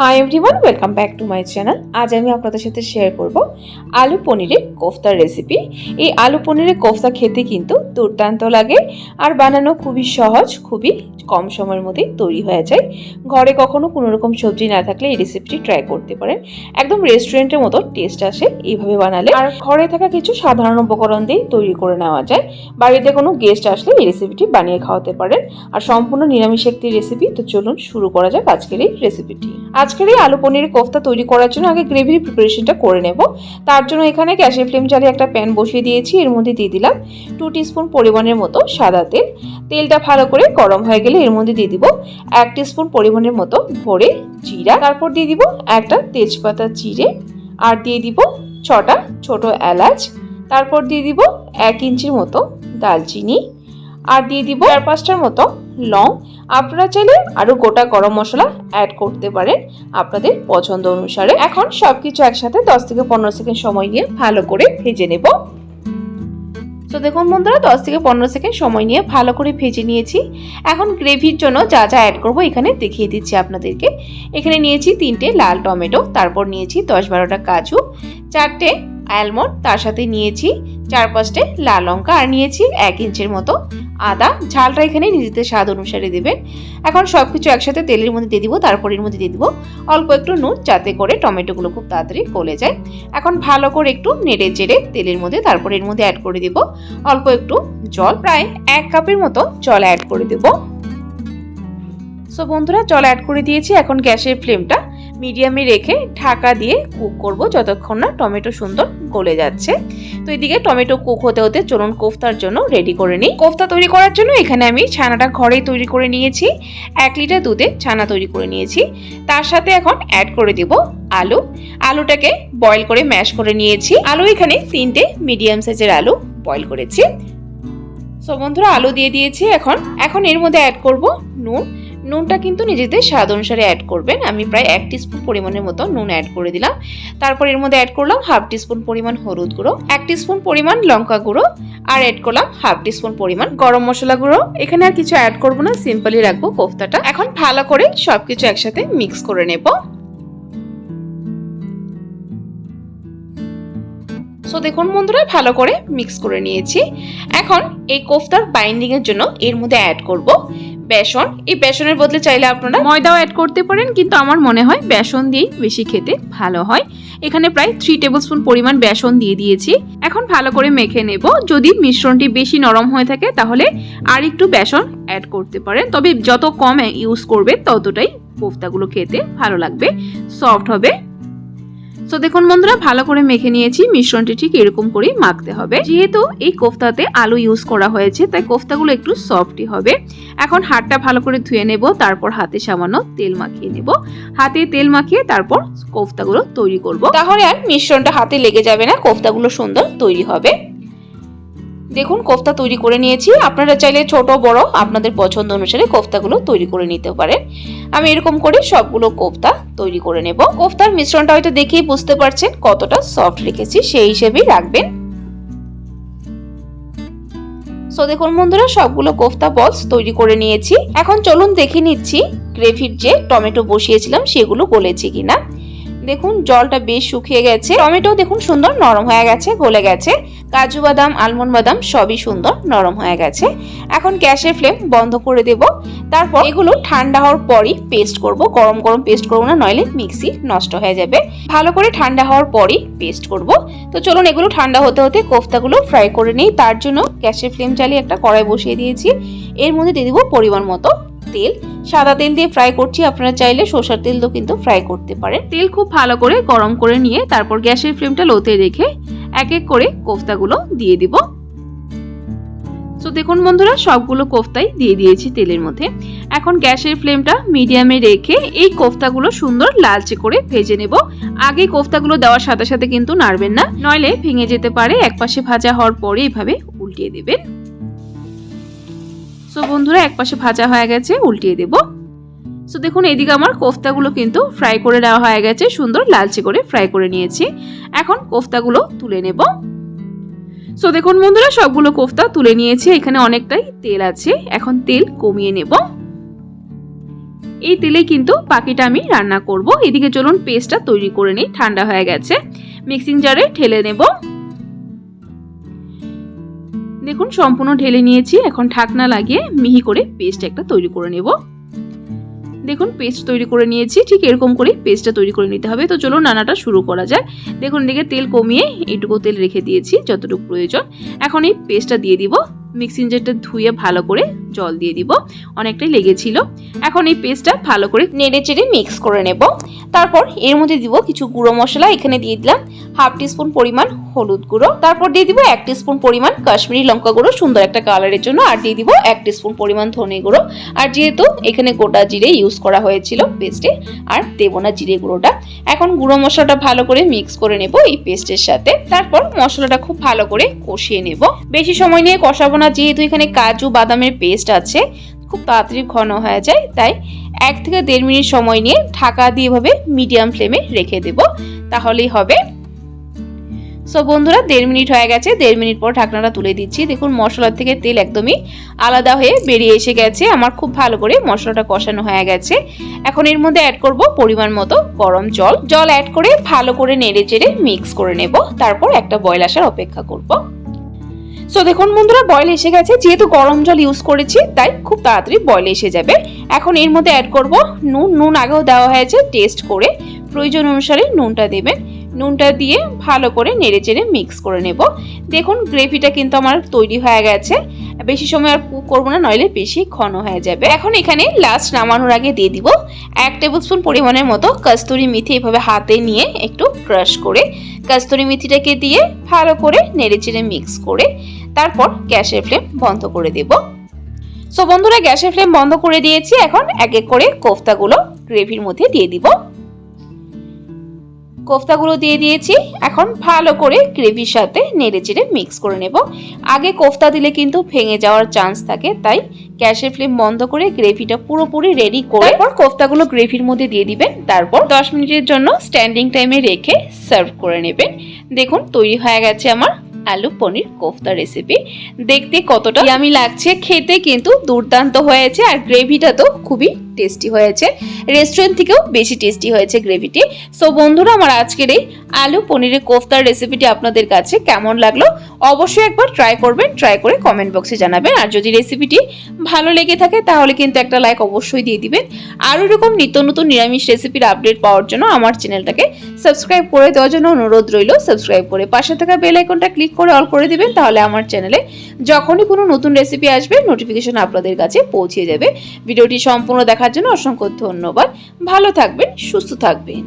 Hi everyone welcome back to my channel আজ আমি আপনাদের সাথে শেয়ার করব আলু পনিরের কোফতার রেসিপি এই আলু পনিরের কোফতা খেতে কিন্তু দুর্দান্ত লাগে আর বানানো খুবই সহজ, খুবই কম সময়ের মধ্যেই তৈরি হয়ে যায়। ঘরে কখনো কোনো রকম সবজি না থাকলে এই রেসিপিটি ট্রাই করতে পারেন। একদম রেস্টুরেন্টের মতো টেস্ট আসে এইভাবে বানালে। আর ঘরে থাকা কিছু সাধারণ উপকরণ দিয়ে তৈরি করে নেওয়া যায়। বাড়িতে কোনো গেস্ট আসলে এই রেসিপিটি বানিয়ে খাওয়াতে পারেন। আর সম্পূর্ণ নিরামিষ একটি রেসিপি তো চলুন শুরু করা যাক আজকের এই রেসিপিটি আজকের এই আলু পনিরের কোফতা তৈরি করার জন্য আগে গ্রেভির প্রিপারেশনটা করে নেব। তার জন্য এখানে গ্যাসের ফ্লেম জ্বালিয়ে একটা প্যান বসিয়ে দিয়েছি। এর মধ্যে দিয়ে দিলাম টু স্পুন পরিমাণের মতো সাদা তেল। তেলটা ভালো করে গরম হয়ে গেলে এর মধ্যে দিয়ে দিব এক স্পুন পরিমাণের মতো ভরে জিরা। তারপর দিয়ে দিব একটা তেজপাতা চিড়ে আর দিয়ে দিব ছটা ছোট এলাচ। তারপর দিয়ে দিব এক ইঞ্চির মতো দালচিনি আর দিয়ে দিব চার পাঁচটার মতো লং। আপনারা চাইলে আরও গোটা গরম মশলা অ্যাড করতে পারেন আপনাদের পছন্দ অনুসারে। এখন সব কিছু একসাথে দশ থেকে পনেরো সেকেন্ড সময় নিয়ে ভালো করে ভেজে নেব। তো দেখুন বন্ধুরা, দশ থেকে পনেরো সেকেন্ড সময় নিয়ে ভালো করে ভেজে নিয়েছি। এখন গ্রেভির জন্য যা যা অ্যাড করব এখানে দেখিয়ে দিচ্ছি আপনাদেরকে। এখানে নিয়েছি তিনটে লাল টমেটো, তারপর নিয়েছি দশ বারোটা কাজু, চারটে অ্যালমন্ড তার সাথে নিয়েছি চার পাঁচটে লাল লঙ্কা, আর নিয়েছি এক ইঞ্চের মতো আদা, ঝালটা এখানে নিজেদের স্বাদ অনুসারে দেবেন। এখন সব কিছু একসাথে তেলের মধ্যে দিয়ে দিব তারপর এর মধ্যে দিয়ে দিব। অল্প একটু নুন, যাতে করে টমেটোগুলো খুব তাড়াতাড়ি গলে যায়। এখন ভালো করে একটু নেড়ে চেড়ে তেলের মধ্যে, তারপর এর মধ্যে অ্যাড করে দিব। অল্প একটু জল, প্রায় এক কাপের মতো জল অ্যাড করে দেব। সো বন্ধুরা, জল অ্যাড করে দিয়েছি, এখন গ্যাসের ফ্লেমটা মিডিয়ামে রেখে ঢাকা দিয়ে কুক করব যতক্ষণ না টমেটো সুন্দর গলে যাচ্ছে। তো এদিকে টমেটো কুক হতে হতে চলুন কোফতার জন্য রেডি করে নিই। কোফতা তৈরি করার জন্য এখানে আমি ছানাটা ঘরেই তৈরি করে নিয়েছি। এক লিটার দুধে ছানা তৈরি করে নিয়েছি। তার সাথে এখন অ্যাড করে দেব আলু। আলুটাকে বয়েল করে ম্যাশ করে নিয়েছি। আলু এখানে তিনটে মিডিয়াম সাইজের আলু বয়েল করেছি। সো বন্ধুরা, আলু দিয়ে দিয়েছি এখন। এখন এর মধ্যে অ্যাড করব নুন। নুনটা কিন্তু নিজেদের স্বাদ অনুসারে অ্যাড করবেন। আমি প্রায় এক টিস্পুন পরিমাণের মতো নুন অ্যাড করে দিলাম। তারপর এর মধ্যে অ্যাড করলাম হাফ টিস্পুন পরিমাণ হলুদ গুঁড়ো, এক টিস্পুন পরিমাণ লঙ্কা গুঁড়ো আর অ্যাড করলাম হাফ টিস্পুন পরিমাণ গরম মশলা গুঁড়ো। এখানে আর কিছু অ্যাড করব না সিম্পলি রাখব কোফতাটা। এখন ভালো করে সব কিছু একসাথে মিক্স করে নেব। সো দেখুন বন্ধুরা, ভালো করে মিক্স করে নিয়েছি। এখন এই কোফতার বাইন্ডিং এর জন্য এর মধ্যে অ্যাড করব। বেসন। এই বেসনের বদলে চাইলে আপনারা ময়দাও অ্যাড করতে পারেন, কিন্তু আমার মনে হয় বেসন দিয়েই বেশি খেতে ভালো হয়। এখানে প্রায় থ্রি টেবিল স্পুন পরিমাণ বেসন দিয়ে দিয়েছি। এখন ভালো করে মেখে নেব। যদি মিশ্রণটি বেশি নরম হয়ে থাকে, তাহলে আর একটু বেসন অ্যাড করতে পারেন। তবে যত কম ইউজ করবেন ততটাই কোফতাগুলো খেতে ভালো লাগবে। সফট হবে। তো দেখুন বন্ধুরা, ভালো করে মেখে নিয়েছি। মিশ্রণটি ঠিক এরকম করেই মাখতে হবে। যেহেতু এই কোফতাতে আলু ইউজ করা হয়েছে, তাই কোফতাগুলো একটু সফটই হবে। এখন হাতটা ভালো করে ধুয়ে নেব, তারপর হাতে সামান্য তেল মাখিয়ে নেব। হাতে তেল মাখিয়ে তারপর কোফতাগুলো তৈরি করব। তাহলে আর মিশ্রণটা হাতে লেগে যাবে না, কোফতাগুলো সুন্দর তৈরি হবে। দেখুন, কোফতা তৈরি করে নিয়েছি। আপনারা চাইলে ছোট, বড়, আপনাদের পছন্দ অনুসারে কোফতাগুলো তৈরি করে নিতে পারেন। আমি এরকম করে সবগুলো কোফতা তৈরি করে নেব। কোফতার মিশ্রণটা হয়তো দেখেই বুঝতে পারছেন কতটা সফট রেখেছি, সেই হিসেবেই রাখবেন। সো দেখুন বন্ধুরা, সবগুলো কোফতা বলস তৈরি করে নিয়েছি। এখন চলুন দেখে নিচ্ছি গ্রেভির যে টমেটো বসিয়েছিলাম, সেগুলো গলেছে কিনা। দেখুন, জলটা বেশ শুকিয়ে গেছে। টমেটো দেখুন সুন্দর নরম হয়ে গেছে, গলে গেছে। কাজু বাদাম, আলমন্ড বাদাম সবই সুন্দর নরম হয়ে গেছে। এখন গ্যাসের ফ্লেম বন্ধ করে দেব। তারপর এগুলো ঠান্ডা হওয়ার পরই পেস্ট করব। গরম গরম পেস্ট করব না, নইলে মিক্সি নষ্ট হয়ে যাবে। ভালো করে ঠান্ডা হওয়ার পরই পেস্ট করব। তো চলুন, এগুলো ঠান্ডা হতে হতে কোফতাগুলো ফ্রাই করে নিই। তার জন্য গ্যাসের ফ্লেম চালিয়ে একটা কড়াই বসিয়ে দিয়েছি। এর মধ্যে দিয়ে দিব পরিমাণ মতো তেল, সাদা তেল দিয়ে ফ্রাই করছি, আপনারা চাইলে সর্ষার তেল দিয়েও কিন্তু ফ্রাই করতে পারেন। তেল খুব ভালো করে গরম করে নিয়ে তারপর গ্যাসের ফ্লেমটা লোতে রেখে এক এক করে কোফতাগুলো দিয়ে দিব। তো দেখুন বন্ধুরা, সবগুলো কোফতাই দিয়ে দিয়েছি তেলের মধ্যে। এখন গ্যাসের ফ্লেমটা মিডিয়ামে রেখে এই কোফতাগুলো সুন্দর লালচে করে ভেজে নেব। আগে কোফতাগুলো দেওয়ার সাথে সাথে কিন্তু নাড়বেন না, নইলে ভেঙে যেতে পারে, একপাশে ভাজা হওয়ার পরে এভাবে উল্টিয়ে দেবেন। সো বন্ধুরা একপাশে ভাজা হয়ে গেছে, উল্টিয়ে দেব। সো দেখুন, এদিকে আমার কোফতাগুলো কিন্তু ফ্রাই করে নেওয়া হয়ে গেছে, সুন্দর লালচে করে ফ্রাই করে নিয়েছি। এখন কোফতাগুলো তুলে নেব। সো দেখুন বন্ধুরা, সবগুলো কোফতা তুলে নিয়েছি, এখানে অনেকটাই তেল আছে। এখন তেল কমিয়ে নেব। এই তেলেই কিন্তু বাকিটা আমি রান্না করব। এদিকে চলুন পেস্টটা তৈরি করে নিই, ঠান্ডা হয়ে গেছে। মিক্সিং জারে ঠেলে নেব। দেখুন, সম্পূর্ণ ঢেলে নিয়েছি। এখন ঢাকনা লাগিয়ে মিহি করে পেস্ট একটা তৈরি করে নেব। দেখুন পেস্ট তৈরি করে নিয়েছি। ঠিক এরকম করেই পেস্টটা তৈরি করে নিতে হবে। তো চলো নানাটা শুরু করা যায় দেখুন, এদিকে তেল কমিয়ে এইটুকু তেল রেখে দিয়েছি, যতটুকু প্রয়োজন। এখন এই পেস্টটা দিয়ে দিব। মিক্সিং জারটা ধুয়ে ভালো করে জল দিয়ে দিব। অনেকটাই লেগেছিল। এখন এই পেস্টটা ভালো করে নেড়ে চেড়ে মিক্স করে নেব। তারপর এর মধ্যে দিব কিছু গুঁড়ো মশলা, এখানে দিয়ে দিলাম হাফ টিস্পুন পরিমাণ হলুদ গুঁড়ো। তারপর দিয়ে দিব এক টিস্পুন পরিমাণ কাশ্মীরি লঙ্কা গুঁড়ো, সুন্দর একটা কালারের জন্য। আর দিয়ে দিব এক টিস্পুন পরিমাণ ধনে গুঁড়ো। আর যেহেতু এখানে গোটা জিরে ইউজ করা হয়েছিল পেস্টে আর দেব না জিরে গুঁড়োটা। এখন গুঁড়ো মশলাটা ভালো করে মিক্স করে নেব এই পেস্টের সাথে। তারপর মশলাটা খুব ভালো করে কষিয়ে নেব। বেশি সময় নিয়ে কষাবো না যেহেতু এখানে কাজু, বাদামের পেস্ট আছে, খুব তাড়াতাড়ি ঘন হয়ে যায়, তাই এক থেকে দেড় মিনিট সময় নিয়ে ঢাকা দিয়ে এভাবে মিডিয়াম ফ্লেমে রেখে দেব, তাহলেই হবে। সো বন্ধুরা, দেড় মিনিট হয়ে গেছে, দেড় মিনিট পর ঢাকনাটা তুলে দিচ্ছি। দেখুন, মশলার থেকে তেল একদমই আলাদা হয়ে বেরিয়ে এসে গেছে, আমার খুব ভালো করে মশলাটা কষানো হয়ে গেছে। এখন এর মধ্যে অ্যাড করব পরিমাণ মতো গরম জল। জল অ্যাড করে ভালো করে নেড়ে চেড়ে মিক্স করে নেব, তারপর একটা বয়ল আসার অপেক্ষা করব। সো দেখুন বন্ধুরা বয়েল এসে গেছে। যেহেতু গরম জল ইউজ করেছি, তাই খুব তাড়াতাড়ি বয়েল এসে যাবে। এখন এর মধ্যে অ্যাড করব নুন। নুন আগেও দেওয়া হয়েছে টেস্ট করে। প্রয়োজন অনুসারে নুনটা দেবেন। নুনটা দিয়ে ভালো করে নেড়ে চেড়ে মিক্স করে নেব। দেখুন, গ্রেভিটা কিন্তু আমার তৈরি হয়ে গেছে। বেশি সময় আর কুক করব না, নইলে বেশি ঘন হয়ে যাবে। এখন এখানে লাস্ট নামানোর আগে দিয়ে দিব এক টেবিল স্পুন পরিমাণের মতো কস্তুরি মেথি এভাবে হাতে নিয়ে একটু ক্রাশ করে। কস্তুরি মেথিটাকে দিয়ে ভালো করে নেড়ে চেড়ে মিক্স করে তারপর গ্যাসের ফ্লেম বন্ধ করে দেব। সো বন্ধুরা, গ্যাসের ফ্লেম বন্ধ করে দিয়েছি। এখন এক এক করে কোফতাগুলো গ্রেভির মধ্যে দিয়ে দিব। কোফতাগুলো দিয়ে দিয়েছি। এখন ভালো করে গ্রেভির সাথে নেড়ে চেড়ে মিক্স করে নেব। আগে কোফতা দিলে কিন্তু ভেঙে যাওয়ার চান্স থাকে, তাই গ্যাসের ফ্লেম বন্ধ করে গ্রেভিটা পুরোপুরি রেডি করে তারপর কোফতাগুলো গ্রেভির মধ্যে দিয়ে দিবেন। তারপর দশ মিনিটের জন্য স্ট্যান্ডিং টাইমে রেখে সার্ভ করে নেবেন। দেখুন, তৈরি হয়ে গেছে আমার আলু পনির কোফতা রেসিপি দেখতে কতটা ইয়ামি লাগছে, খেতে কিন্তু দুর্দান্ত হয়েছে, আর গ্রেভিটা তো খুবই টেস্টি হয়েছে। রেস্টুরেন্ট থেকেও বেশি টেস্টি হয়েছে গ্রেভিটি সো বন্ধুরা, আমার আজকের এই আলু পনিরের কোফতার রেসিপিটি আপনাদের কাছে কেমন লাগল অবশ্যই একবার ট্রাই করবেন ট্রাই করে কমেন্ট বক্সে জানাবেন। আর যদি রেসিপিটি ভালো লেগে থাকে, তাহলে কিন্তু একটা লাইক অবশ্যই দিয়ে দিবেন। আর এরকম নিত্য নতুন নিরামিষ রেসিপির আপডেট পাওয়ার জন্য আমার চ্যানেলটাকে সাবস্ক্রাইব করে দেওয়ার জন্য অনুরোধ রইল। সাবস্ক্রাইব করে পাশে থাকা বেল আইকনটা ক্লিক করে অল করে দিবেন, তাহলে আমার চ্যানেলে যখনই কোনো নতুন রেসিপি আসবে নোটিফিকেশন আপনাদের কাছে পৌঁছে যাবে। ভিডিওটি সম্পূর্ণ দেখার জন্য অসংখ্য ধন্যবাদ। ভালো থাকবেন সুস্থ থাকবেন।